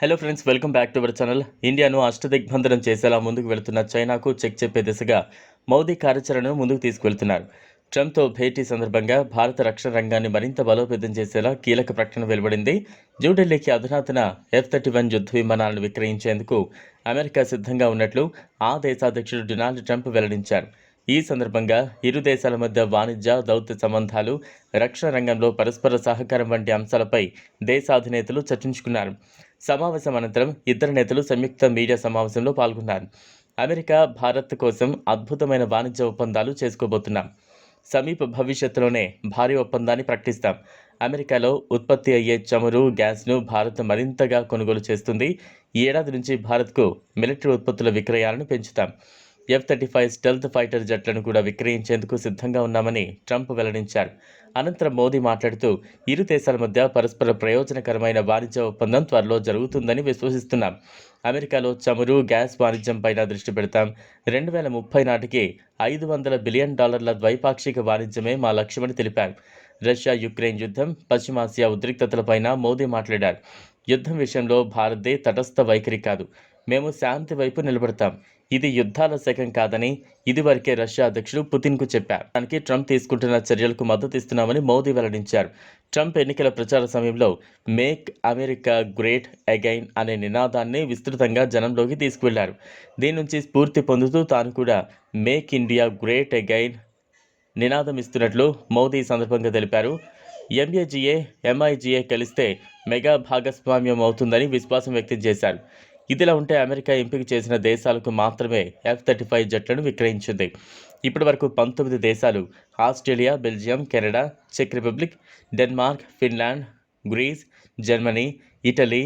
Hello friends welcome back to our channel ఇండియాను అష్టదిగ్బంధనం చేసేలా ముందుకు వెళుతున్న చైనాకు చెక్ చెప్పే దిశగా మోదీ కార్యాచరణను ముందుకు తీసుకువెళ్తున్నారు. ట్రంప్తో భేటీ సందర్భంగా భారత రక్షణ రంగాన్ని మరింత బలోపేతం చేసేలా కీలక ప్రకటన వెలువడింది. న్యూఢిల్లీకి అధునాతన ఎఫ్ థర్టీ వన్ యుద్ధ విమానాలను విక్రయించేందుకు అమెరికా సిద్ధంగా ఉన్నట్లు ఆ దేశాధ్యక్షుడు డొనాల్డ్ ట్రంప్ వెల్లడించారు. ఈ సందర్భంగా ఇరు దేశాల మధ్య వాణిజ్య దౌత్య సంబంధాలు రక్షణ రంగంలో పరస్పర సహకారం వంటి అంశాలపై దేశాధినేతలు చర్చించుకున్నారు. సమావేశం అనంతరం ఇద్దరు నేతలు సంయుక్త మీడియా సమావేశంలో పాల్గొన్నారు. అమెరికా భారత్ కోసం అద్భుతమైన వాణిజ్య ఒప్పందాలు చేసుకోబోతున్నాం. సమీప భవిష్యత్తులోనే భారీ ఒప్పందాన్ని ప్రకటిస్తాం. అమెరికాలో ఉత్పత్తి అయ్యే చమురు గ్యాస్ను భారత్ మరింతగా కొనుగోలు చేస్తుంది. ఏడాది నుంచి భారత్కు మిలిటరీ ఉత్పత్తుల విక్రయాలను పెంచుతాం. F thirty five stealth fighter జట్లను కూడా విక్రయించేందుకు సిద్ధంగా ఉన్నామని ట్రంప్ వెల్లడించారు. అనంతరం మోదీ మాట్లాడుతూ ఇరు దేశాల మధ్య పరస్పర ప్రయోజనకరమైన వాణిజ్య ఒప్పందం త్వరలో జరుగుతుందని విశ్వసిస్తున్నాం. అమెరికాలో చమురు గ్యాస్ వాణిజ్యంపైన దృష్టి పెడతాం. రెండు వేల ముప్పై నాటికి ఐదు వందల బిలియన్ డాలర్ల ద్వైపాక్షిక వాణిజ్యమే మా లక్ష్యమని తెలిపారు. రష్యా యుక్రెయిన్ యుద్ధం పశ్చిమాసియా ఉద్రిక్తతలపైన మోదీ మాట్లాడారు. యుద్ధం విషయంలో భారత్దే తటస్థ వైఖరి కాదు. మేము శాంతి వైపు నిలబడతాం. ఇది యుద్ధాల శకం కాదని ఇదివరకే రష్యా అధ్యక్షుడు పుతిన్కు చెప్పారు. దానికి ట్రంప్ తీసుకుంటున్న చర్యలకు మద్దతు ఇస్తున్నామని మోదీ వెల్లడించారు. ట్రంప్ ఎన్నికల ప్రచార సమయంలో మేక్ అమెరికా గ్రేట్ అగైన్ అనే నినాదాన్ని విస్తృతంగా జనంలోకి తీసుకువెళ్ళారు. దీని నుంచి స్ఫూర్తి పొందుతూ తాను కూడా మేక్ ఇండియా గ్రేట్ అగైన్ నినాదం ఇస్తున్నట్లు మోదీ సందర్భంగా తెలిపారు. ఎంఏజీఏ ఎంఐజీఏ కలిస్తే మెగా భాగస్వామ్యం అవుతుందని విశ్వాసం వ్యక్తం చేశారు. ఇదిలా ఉంటే అమెరికా ఎంపిక చేసిన దేశాలకు మాత్రమే ఎఫ్ థర్టీ ఫైవ్ జట్లను విక్రయించింది. ఇప్పటి వరకు పంతొమ్మిది దేశాలు Australia Belgium Canada check Republic Denmark Finland Greece Germany Italy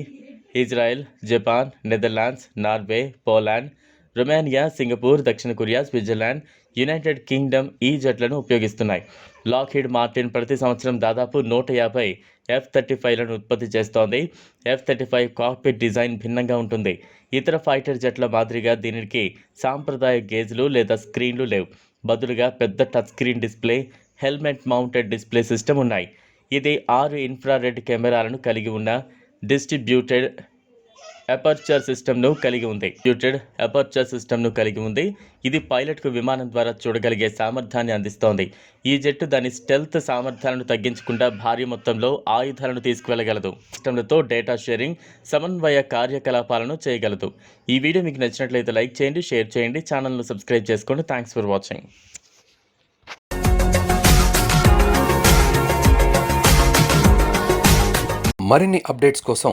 Israel Japan Netherlands Norway Poland Romania Singapore దక్షిణ కొరియా స్విట్జర్లాండ్ యునైటెడ్ కింగ్డమ్ ఈ జట్లను ఉపయోగిస్తున్నాయి. లాక్హీడ్ మార్టిన్ ప్రతి సంవత్సరం దాదాపు నూట యాభై ఎఫ్ థర్టీ ఫైవ్లను ఉత్పత్తి చేస్తోంది. F thirty five cockpit design భిన్నంగా ఉంటుంది. ఇతర ఫైటర్ జట్ల మాదిరిగా దీనికి సాంప్రదాయ గేజ్లు లేదా స్క్రీన్లు లేవు. బదులుగా పెద్ద touch screen display helmet mounted display system ఉన్నాయి. ఇది ఆరు ఇన్ఫ్రారెడ్ కెమెరాలను కలిగి ఉన్న డిస్ట్రిబ్యూటెడ్ అపర్చర్ సిస్టమ్ను కలిగి ఉంది. ట్యూటెడ్ అపర్చర్ సిస్టమ్ను కలిగి ఉంది. ఇది పైలట్కు విమానం ద్వారా చూడగలిగే సామర్థ్యాన్ని అందిస్తోంది. ఈ జట్టు దాని స్టెల్త్ సామర్థ్యాలను తగ్గించకుండా భారీ మొత్తంలో ఆయుధాలను తీసుకువెళ్ళగలదు. సిస్టమ్లతో డేటా షేరింగ్ సమన్వయ కార్యకలాపాలను చేయగలదు. ఈ వీడియో మీకు నచ్చినట్లయితే లైక్ చేయండి షేర్ చేయండి ఛానల్ను సబ్స్క్రైబ్ చేసుకోండి. థ్యాంక్స్ ఫర్ వాచింగ్ మరిన్ని అప్డేట్స్ కోసం